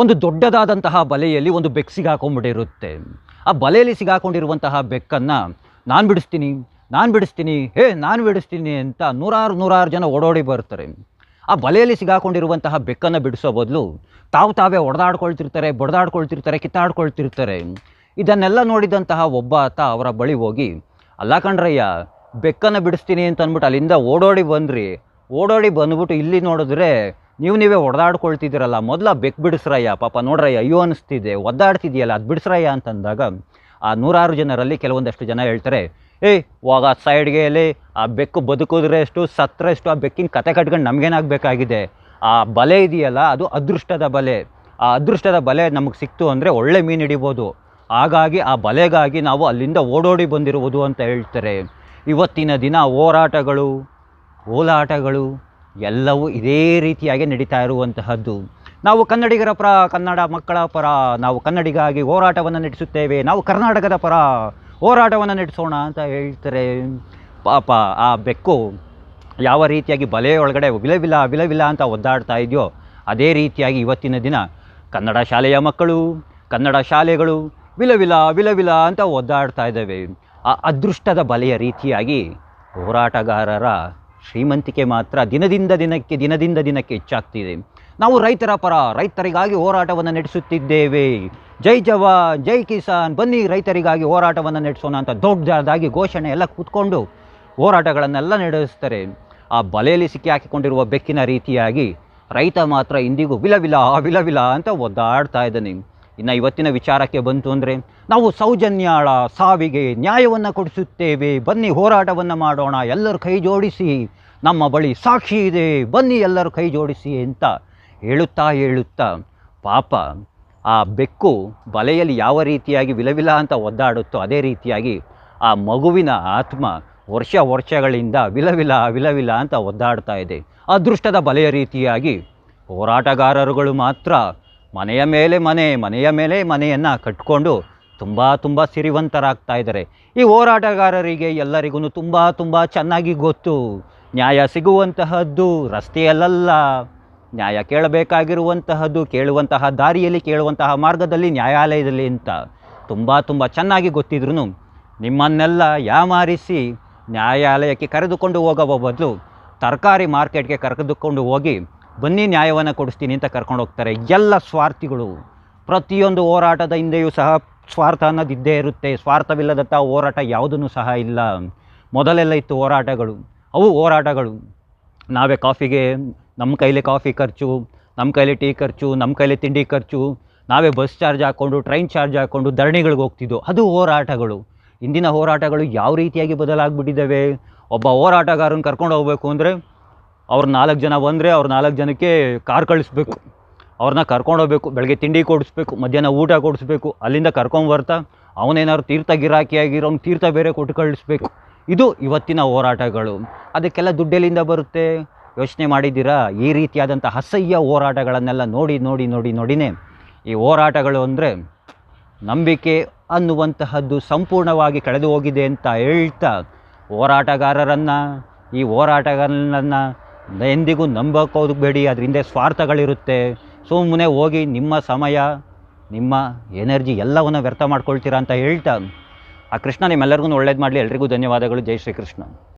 ಒಂದು ದೊಡ್ಡದಾದಂತಹ ಬಲೆಯಲ್ಲಿ ಒಂದು ಬೆಕ್ಕು ಸಿಗಾಕೊಂಡ್ಬಿಟ್ಟಿರುತ್ತೆ ಆ ಬಲೆಯಲ್ಲಿ ಸಿಗಾಕೊಂಡಿರುವಂತಹ ಬೆಕ್ಕನ್ನು ನಾನು ಬಿಡಿಸ್ತೀನಿ ನಾನು ಬಿಡಿಸ್ತೀನಿ, ಹೇ, ನಾನು ಬಿಡಿಸ್ತೀನಿ ಅಂತ ನೂರಾರು ನೂರಾರು ಜನ ಓಡೋಡಿ ಬರ್ತಾರೆ. ಆ ಬಲೆಯಲ್ಲಿ ಸಿಗಾಕೊಂಡಿರುವಂತಹ ಬೆಕ್ಕನ್ನು ಬಿಡಿಸೋ ಬದಲು ತಾವು ತಾವೇ ಹೊಡೆದಾಡ್ಕೊಳ್ತಿರ್ತಾರೆ ಬಡದಾಡ್ಕೊಳ್ತಿರ್ತಾರೆ, ಕಿತ್ತಾಡ್ಕೊಳ್ತಿರ್ತಾರೆ. ಇದನ್ನೆಲ್ಲ ನೋಡಿದಂತಹ ಒಬ್ಬ ಆತ ಅವರ ಬಳಿ ಹೋಗಿ, ಅಲ್ಲ ಕಣ್ರಯ್ಯ, ಬೆಕ್ಕನ್ನು ಬಿಡಿಸ್ತೀನಿ ಅಂತ ಅಂದ್ಬಿಟ್ಟು ಅಲ್ಲಿಂದ ಓಡೋಡಿ ಬಂದ್ರಿ. ಓಡೋಡಿ ಬಂದ್ಬಿಟ್ಟು ಇಲ್ಲಿ ನೋಡಿದ್ರೆ ನೀವು ನೀವೇ ಹೊಡೆದಾಡ್ಕೊಳ್ತಿದ್ದೀರಲ್ಲ ಮೊದಲ ಬೆಕ್ಕು ಬಿಡಿಸ್ರಯ್ಯ, ಪಾಪ ನೋಡ್ರಯ್ಯ, ಅಯ್ಯೋ ಅನಿಸ್ತಿದೆ, ಒದ್ದಾಡ್ತಿದೆಯಲ್ಲ, ಅದು ಬಿಡಿಸ್ರಯ್ಯ ಅಂತಂದಾಗ, ಆ ನೂರಾರು ಜನರಲ್ಲಿ ಕೆಲವೊಂದಷ್ಟು ಜನ ಹೇಳ್ತಾರೆ ಏಯ್ ಹೋಗ ಸೈಡ್ಗೆ ಎಲ್ಲಿ, ಆ ಬೆಕ್ಕು ಬದುಕಿದ್ರೆ ಎಷ್ಟು, ಸತ್ರ ಎಷ್ಟು, ಆ ಬೆಕ್ಕಿನ ಕತೆ ಕಟ್ಕೊಂಡು ನಮಗೇನಾಗಬೇಕಾಗಿದೆ? ಆ ಬಲೆ ಇದೆಯಲ್ಲ, ಅದು ಅದೃಷ್ಟದ ಬಲೆ. ಆ ಅದೃಷ್ಟದ ಬಲೆ ನಮಗೆ ಸಿಕ್ತು ಅಂದರೆ ಒಳ್ಳೆ ಮೀನು ಹಿಡಿಬೋದು. ಹಾಗಾಗಿ ಆ ಬಲೆಗಾಗಿ ನಾವು ಅಲ್ಲಿಂದ ಓಡೋಡಿ ಬಂದಿರುವುದು ಅಂತ ಹೇಳ್ತಾರೆ. ಇವತ್ತಿನ ದಿನ ಹೋರಾಟಗಳು ಓಲಾಟಗಳು ಎಲ್ಲವೂ ಇದೇ ರೀತಿಯಾಗಿ ನಡೀತಾ ಇರುವಂತಹದ್ದು. ನಾವು ಕನ್ನಡಿಗರ ಪರ, ಕನ್ನಡ ಮಕ್ಕಳ ಪರ, ನಾವು ಕನ್ನಡಿಗಾಗಿ ಹೋರಾಟವನ್ನು ನಡೆಸುತ್ತೇವೆ, ನಾವು ಕರ್ನಾಟಕದ ಪರ ಹೋರಾಟವನ್ನು ನಡೆಸೋಣ ಅಂತ ಹೇಳ್ತಾರೆ. ಪಾಪ ಆ ಬೆಕ್ಕು ಯಾವ ರೀತಿಯಾಗಿ ಬಲೆ ಒಳಗಡೆ ವಿಲವಿಲ್ಲ ವಿಲವಿಲ್ಲ ಅಂತ ಒದ್ದಾಡ್ತಾ ಇದೆಯೋ, ಅದೇ ರೀತಿಯಾಗಿ ಇವತ್ತಿನ ದಿನ ಕನ್ನಡ ಶಾಲೆಯ ಮಕ್ಕಳು, ಕನ್ನಡ ಶಾಲೆಗಳು ವಿಲವಿಲ ವಿಲವಿಲ ಅಂತ ಒದ್ದಾಡ್ತಾ ಇದ್ದಾವೆ. ಆ ಅದೃಷ್ಟದ ಬಲೆಯ ರೀತಿಯಾಗಿ ಹೋರಾಟಗಾರರ ಶ್ರೀಮಂತಿಕೆ ಮಾತ್ರ ದಿನದಿಂದ ದಿನಕ್ಕೆ ದಿನದಿಂದ ದಿನಕ್ಕೆ ಹೆಚ್ಚಾಗ್ತಿದೆ. ನಾವು ರೈತರ ಪರ, ರೈತರಿಗಾಗಿ ಹೋರಾಟವನ್ನು ನಡೆಸುತ್ತಿದ್ದೇವೆ. ಜೈ ಜವಾನ್, ಜೈ ಕಿಸಾನ್, ಬನ್ನಿ ರೈತರಿಗಾಗಿ ಹೋರಾಟವನ್ನು ನಡೆಸೋಣ ಅಂತ ದೊಡ್ಡದಾಗಿ ಘೋಷಣೆ ಎಲ್ಲ ಕೂತ್ಕೊಂಡು ಹೋರಾಟಗಳನ್ನೆಲ್ಲ ನಡೆಸ್ತಾರೆ. ಆ ಬಲೆಯಲ್ಲಿ ಸಿಕ್ಕಿ ಹಾಕಿಕೊಂಡಿರುವ ಬೆಕ್ಕಿನ ರೀತಿಯಾಗಿ ರೈತ ಮಾತ್ರ ಇಂದಿಗೂ ವಿಲವಿಲ ವಿಲವಿಲ ಅಂತ ಒದ್ದಾಡ್ತಾ ಇದ್ದಾನೆ. ಇನ್ನು ಇವತ್ತಿನ ವಿಚಾರಕ್ಕೆ ಬಂತು ಅಂದರೆ ನಾವು ಸೌಜನ್ಯಾಳ ಸಾವಿಗೆ ನ್ಯಾಯವನ್ನು ಕೊಡಿಸುತ್ತೇವೆ. ಬನ್ನಿ ಹೋರಾಟವನ್ನು ಮಾಡೋಣ. ಎಲ್ಲರೂ ಕೈ ಜೋಡಿಸಿ. ನಮ್ಮ ಬಳಿ ಸಾಕ್ಷಿ ಇದೆ. ಬನ್ನಿ ಎಲ್ಲರೂ ಕೈ ಜೋಡಿಸಿ ಅಂತ ಹೇಳುತ್ತಾ ಹೇಳುತ್ತಾ ಪಾಪ ಆ ಬೆಕ್ಕು ಬಲೆಯಲ್ಲಿ ಯಾವ ರೀತಿಯಾಗಿ ವಿಲವಿಲ ಅಂತ ಒದ್ದಾಡುತ್ತೋ ಅದೇ ರೀತಿಯಾಗಿ ಆ ಮಗುವಿನ ಆತ್ಮ ವರ್ಷ ವರ್ಷಗಳಿಂದ ವಿಲವಿಲ ವಿಲವಿಲ ಅಂತ ಒದ್ದಾಡ್ತಾ ಇದೆ. ಅದೃಷ್ಟದ ಬಲೆಯ ರೀತಿಯಾಗಿ ಹೋರಾಟಗಾರರುಗಳು ಮಾತ್ರ ಮನೆಯ ಮೇಲೆ ಮನೆ, ಮನೆಯ ಮೇಲೆ ಮನೆಯನ್ನು ಕಟ್ಕೊಂಡು ತುಂಬ ತುಂಬ ಸಿರಿವಂತರಾಗ್ತಾ ಇದ್ದಾರೆ ಈ ಹೋರಾಟಗಾರರಿಗೆ ಎಲ್ಲರಿಗೂ ತುಂಬ ತುಂಬ ಚೆನ್ನಾಗಿ ಗೊತ್ತು. ನ್ಯಾಯ ಸಿಗುವಂತಹದ್ದು ರಸ್ತೆಯಲ್ಲ ನ್ಯಾಯ ಕೇಳಬೇಕಾಗಿರುವಂತಹದ್ದು, ಕೇಳುವಂತಹ ದಾರಿಯಲ್ಲಿ ಕೇಳುವಂತಹ ಮಾರ್ಗದಲ್ಲಿ ನ್ಯಾಯಾಲಯದಲ್ಲಿ ಅಂತ ತುಂಬ ತುಂಬ ಚೆನ್ನಾಗಿ ಗೊತ್ತಿದ್ರೂ ನಿಮ್ಮನ್ನೆಲ್ಲ ಯಾಮಾರಿಸಿ ನ್ಯಾಯಾಲಯಕ್ಕೆ ಕರೆದುಕೊಂಡು ಹೋಗುವ ಬದಲು ತರಕಾರಿ ಮಾರ್ಕೆಟ್ಗೆ ಕರೆದುಕೊಂಡು ಹೋಗಿ ಬನ್ನಿ ನ್ಯಾಯವನ್ನು ಕೊಡಿಸ್ತೀನಿ ಅಂತ ಕರ್ಕೊಂಡು ಹೋಗ್ತಾರೆ. ಎಲ್ಲ ಸ್ವಾರ್ಥಿಗಳು, ಪ್ರತಿಯೊಂದು ಹೋರಾಟದ ಹಿಂದೆಯೂ ಸಹ ಸ್ವಾರ್ಥ ಅನ್ನೋದು ಇದ್ದೇ ಇರುತ್ತೆ. ಸ್ವಾರ್ಥವಿಲ್ಲದಂಥ ಹೋರಾಟ ಯಾವುದೂ ಸಹ ಇಲ್ಲ. ಮೊದಲೆಲ್ಲ ಇತ್ತು ಹೋರಾಟಗಳು. ಅವು ಹೋರಾಟಗಳು. ನಾವೇ ಕಾಫಿಗೆ, ನಮ್ಮ ಕೈಲಿ ಕಾಫಿ ಖರ್ಚು, ನಮ್ಮ ಕೈಲಿ ಟೀ ಖರ್ಚು, ನಮ್ಮ ಕೈಲಿ ತಿಂಡಿ ಖರ್ಚು, ನಾವೇ ಬಸ್ ಚಾರ್ಜ್ ಹಾಕ್ಕೊಂಡು ಟ್ರೈನ್ ಚಾರ್ಜ್ ಹಾಕ್ಕೊಂಡು ಧರಣಿಗಳಿಗೆ ಹೋಗ್ತಿದ್ವು ಅದು ಹೋರಾಟಗಳು. ಇಂದಿನ ಹೋರಾಟಗಳು ಯಾವ ರೀತಿಯಾಗಿ ಬದಲಾಗಿಬಿಟ್ಟಿದ್ದಾವೆ? ಒಬ್ಬ ಹೋರಾಟಗಾರನ ಕರ್ಕೊಂಡು ಹೋಗಬೇಕು ಅಂದರೆ ಅವ್ರು ನಾಲ್ಕು ಜನ ಬಂದರೆ ಅವ್ರು ನಾಲ್ಕು ಜನಕ್ಕೆ ಕಾರ್ ಕಳಿಸ್ಬೇಕು. ಅವ್ರನ್ನ ಕರ್ಕೊಂಡು ಹೋಗ್ಬೇಕು ಬೆಳಗ್ಗೆ ತಿಂಡಿ ಕೊಡಿಸ್ಬೇಕು, ಮಧ್ಯಾಹ್ನ ಊಟ ಕೊಡಿಸ್ಬೇಕು, ಅಲ್ಲಿಂದ ಕರ್ಕೊಂಬರ್ತಾ ಅವನೇನಾದ್ರು ತೀರ್ಥ ಗಿರಾಕಿ ಗಿರಾಕಿಯಾಗಿರೋನು ತೀರ್ಥ ಬೇರೆ ಕೊಟ್ಟು ಕಳಿಸ್ಬೇಕು. ಇದು ಇವತ್ತಿನ ಹೋರಾಟಗಳು. ಅದಕ್ಕೆಲ್ಲ ದುಡ್ಡೆಲ್ಲಿಂದ ಬರುತ್ತೆ? ಯೋಚನೆ ಮಾಡಿದ್ದೀರಾ? ಈ ರೀತಿಯಾದಂಥ ಅಸಹ್ಯ ಹೋರಾಟಗಳನ್ನೆಲ್ಲ ನೋಡಿ ನೋಡಿ ನೋಡಿ, ನೋಡಿನೇ ಈ ಹೋರಾಟಗಳು ಅಂದರೆ ನಂಬಿಕೆ ಅನ್ನುವಂತಹದ್ದು ಸಂಪೂರ್ಣವಾಗಿ ಕಳೆದು ಹೋಗಿದೆ ಅಂತ ಹೇಳ್ತಾ ಹೋರಾಟಗಾರರನ್ನು, ಈ ಹೋರಾಟಗಾರರನ್ನು ಎಂದಿಗೂ ನಂಬಕ್ಕೆ ಹೋಗಬೇಡಿ ಅದರಿಂದ ಸ್ವಾರ್ಥಗಳಿರುತ್ತೆ. ಸುಮ್ಮನೆ ಹೋಗಿ ನಿಮ್ಮ ಸಮಯ, ನಿಮ್ಮ ಎನರ್ಜಿ ಎಲ್ಲವನ್ನು ವ್ಯರ್ಥ ಮಾಡ್ಕೊಳ್ತೀರಾ ಅಂತ ಹೇಳ್ತಾ, ಆ ಕೃಷ್ಣ ನಿಮ್ಮೆಲ್ಲರಿಗೂ ಒಳ್ಳೇದು ಮಾಡಲಿ. ಎಲ್ರಿಗೂ ಧನ್ಯವಾದಗಳು. ಜೈ ಶ್ರೀಕೃಷ್ಣ.